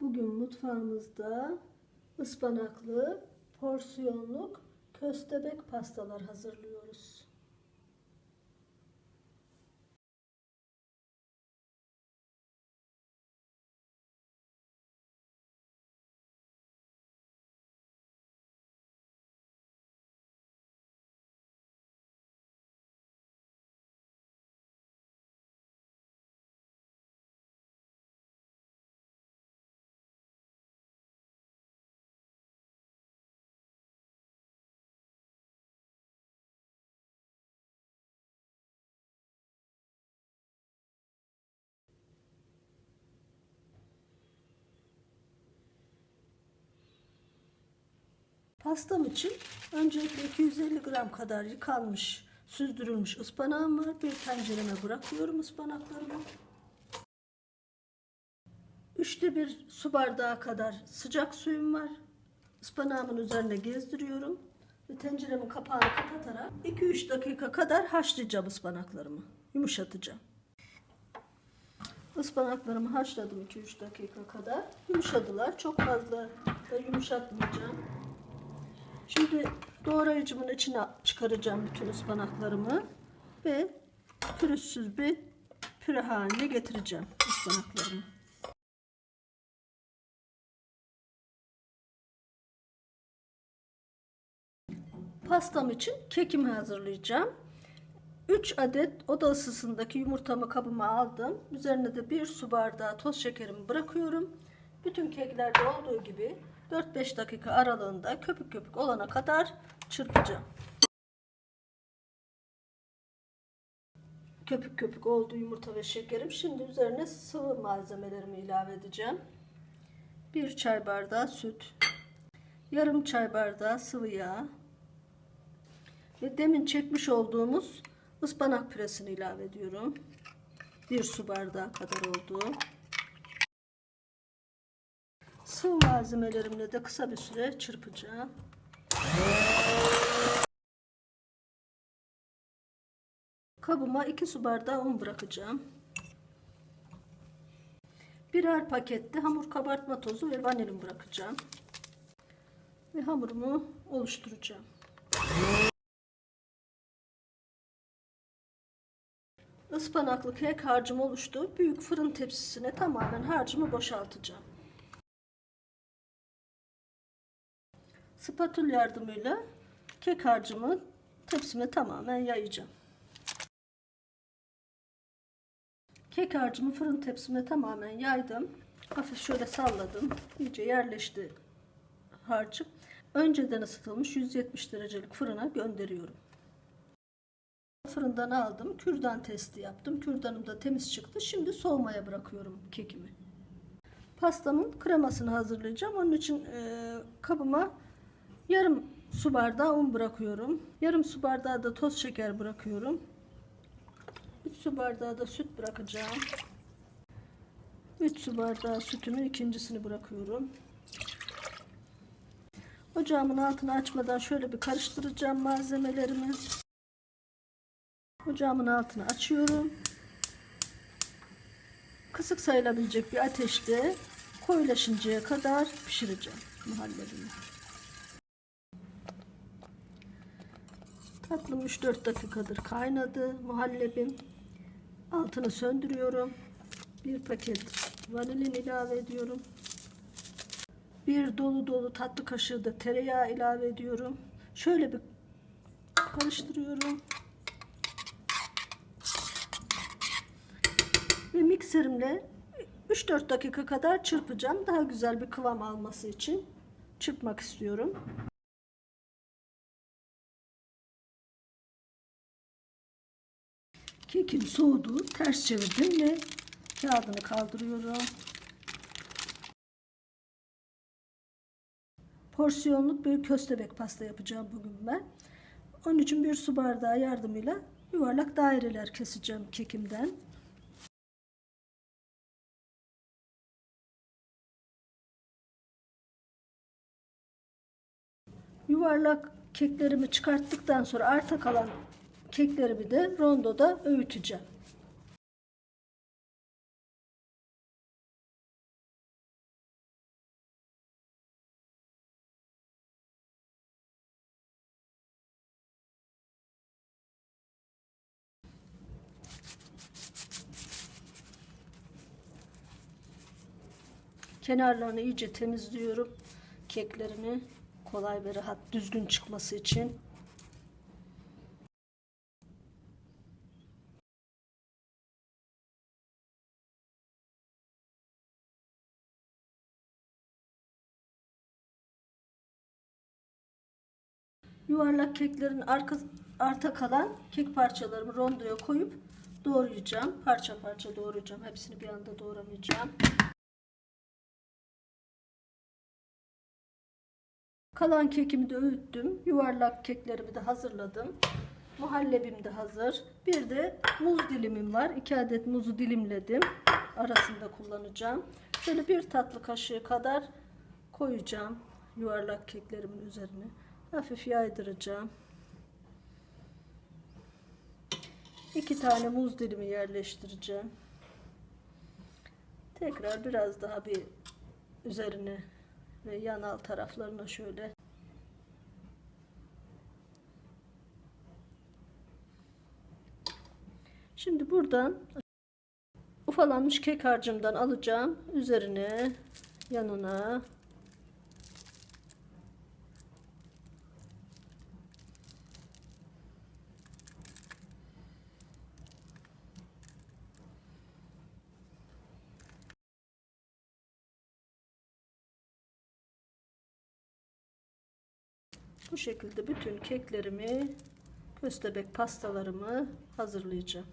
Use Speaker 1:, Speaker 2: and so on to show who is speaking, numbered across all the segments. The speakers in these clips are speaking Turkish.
Speaker 1: Bugün mutfağımızda ıspanaklı porsiyonluk köstebek pastalar hazırlıyoruz. Pastam için öncelikle 250 gram kadar yıkanmış, süzdürülmüş ıspanağım var. Bir tencereme bırakıyorum ıspanaklarımı. Üçte bir su bardağı kadar sıcak suyum var. Ispanağımın üzerine gezdiriyorum. Ve tenceremin kapağını kapatarak 2-3 dakika kadar haşlayacağım ıspanaklarımı. Yumuşatacağım. Ispanaklarımı haşladım 2-3 dakika kadar. Yumuşadılar. Çok fazla da yumuşatmayacağım. Şimdi doğrayıcımın içine çıkaracağım bütün ıspanaklarımı ve pürüzsüz bir püre haline getireceğim ıspanaklarımı. Pastam için kekimi hazırlayacağım. 3 adet oda ısısındaki yumurtamı kabıma aldım. Üzerine de 1 su bardağı toz şekerimi bırakıyorum. Bütün keklerde olduğu gibi 4-5 dakika aralığında köpük köpük olana kadar çırpacağım. Köpük köpük oldu yumurta ve şekerim. Şimdi üzerine sıvı malzemelerimi ilave edeceğim. 1 çay bardağı süt, yarım çay bardağı sıvı yağ ve demin çekmiş olduğumuz ıspanak püresini ilave ediyorum. 1 su bardağı kadar oldu. Sıvı malzemelerimle de kısa bir süre çırpacağım. Kabıma 2 su bardağı un bırakacağım. Birer pakette hamur kabartma tozu ve vanilin bırakacağım. Ve hamurumu oluşturacağım. Ispanaklı kek harcım oluştu. Büyük fırın tepsisine tamamen harcımı boşaltacağım. Spatül yardımıyla kek harcımı tepsime tamamen yayacağım. Kek harcımı fırın tepsime tamamen yaydım. Hafif şöyle salladım. İyice yerleşti harcım. Önceden ısıtılmış 170 derecelik fırına gönderiyorum. Fırından aldım. Kürdan testi yaptım. Kürdanım da temiz çıktı. Şimdi soğumaya bırakıyorum kekimi. Pastamın kremasını hazırlayacağım. Onun için e, kabıma yarım su bardağı un bırakıyorum. Yarım su bardağı da toz şeker bırakıyorum. 3 su bardağı da süt bırakacağım. 3 su bardağı sütümün ikincisini bırakıyorum. Ocağımın altını açmadan şöyle bir karıştıracağım malzemelerimi. Ocağımın altını açıyorum. Kısık sayılabilecek bir ateşte koyulaşıncaya kadar pişireceğim muhallebimi. Tatlım 3-4 dakikadır kaynadı muhallebim. Altını söndürüyorum. Bir paket vanilin ilave ediyorum. Bir dolu dolu tatlı kaşığı da tereyağı ilave ediyorum. Şöyle bir karıştırıyorum. Ve mikserimle 3-4 dakika kadar çırpacağım. Daha güzel bir kıvam alması için çırpmak istiyorum. Kekim soğudu. Ters çevirdim ve kağıdını kaldırıyorum. Porsiyonluk bir köstebek pasta yapacağım bugün ben. Onun için bir su bardağı yardımıyla yuvarlak daireler keseceğim kekimden. Yuvarlak keklerimi çıkarttıktan sonra arta kalan keklerimi de rondoda öğüteceğim. Kenarlarını iyice temizliyorum. Keklerini kolay ve rahat düzgün çıkması için. Yuvarlak keklerin arka, arta kalan kek parçalarımı rondoya koyup doğrayacağım. Parça parça doğrayacağım. Hepsini bir anda doğramayacağım. Kalan kekimi de öğüttüm. Yuvarlak keklerimi de hazırladım. Muhallebim de hazır. Bir de muz dilimim var. 2 adet muzu dilimledim. Arasında kullanacağım. Şöyle bir tatlı kaşığı kadar koyacağım yuvarlak keklerimin üzerine. Hafif yaydıracağım. İki tane muz dilimi yerleştireceğim. Tekrar biraz daha bir üzerine ve yan alt taraflarına şöyle Şimdi buradan ufalanmış kek harcımdan alacağım. Üzerine yanına Bu şekilde bütün keklerimi, köstebek pastalarımı hazırlayacağım.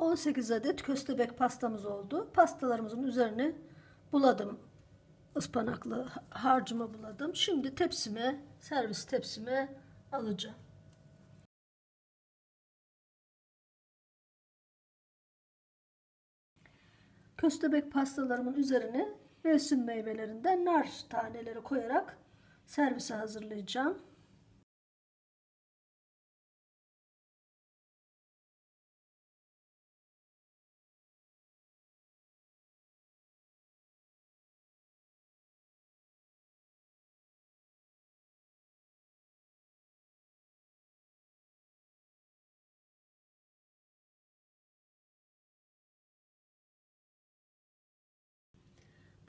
Speaker 1: ...18 adet köstebek pastamız oldu. Pastalarımızın üzerine buladım. ıspanaklı harcımı buladım. Şimdi tepsime, servis tepsime alacağım. Köstebek pastalarımın üzerine mevsim meyvelerinden nar taneleri koyarak servise hazırlayacağım.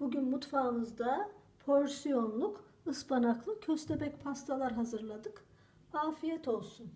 Speaker 1: Bugün mutfağımızda porsiyonluk ıspanaklı köstebek pastalar hazırladık. Afiyet olsun.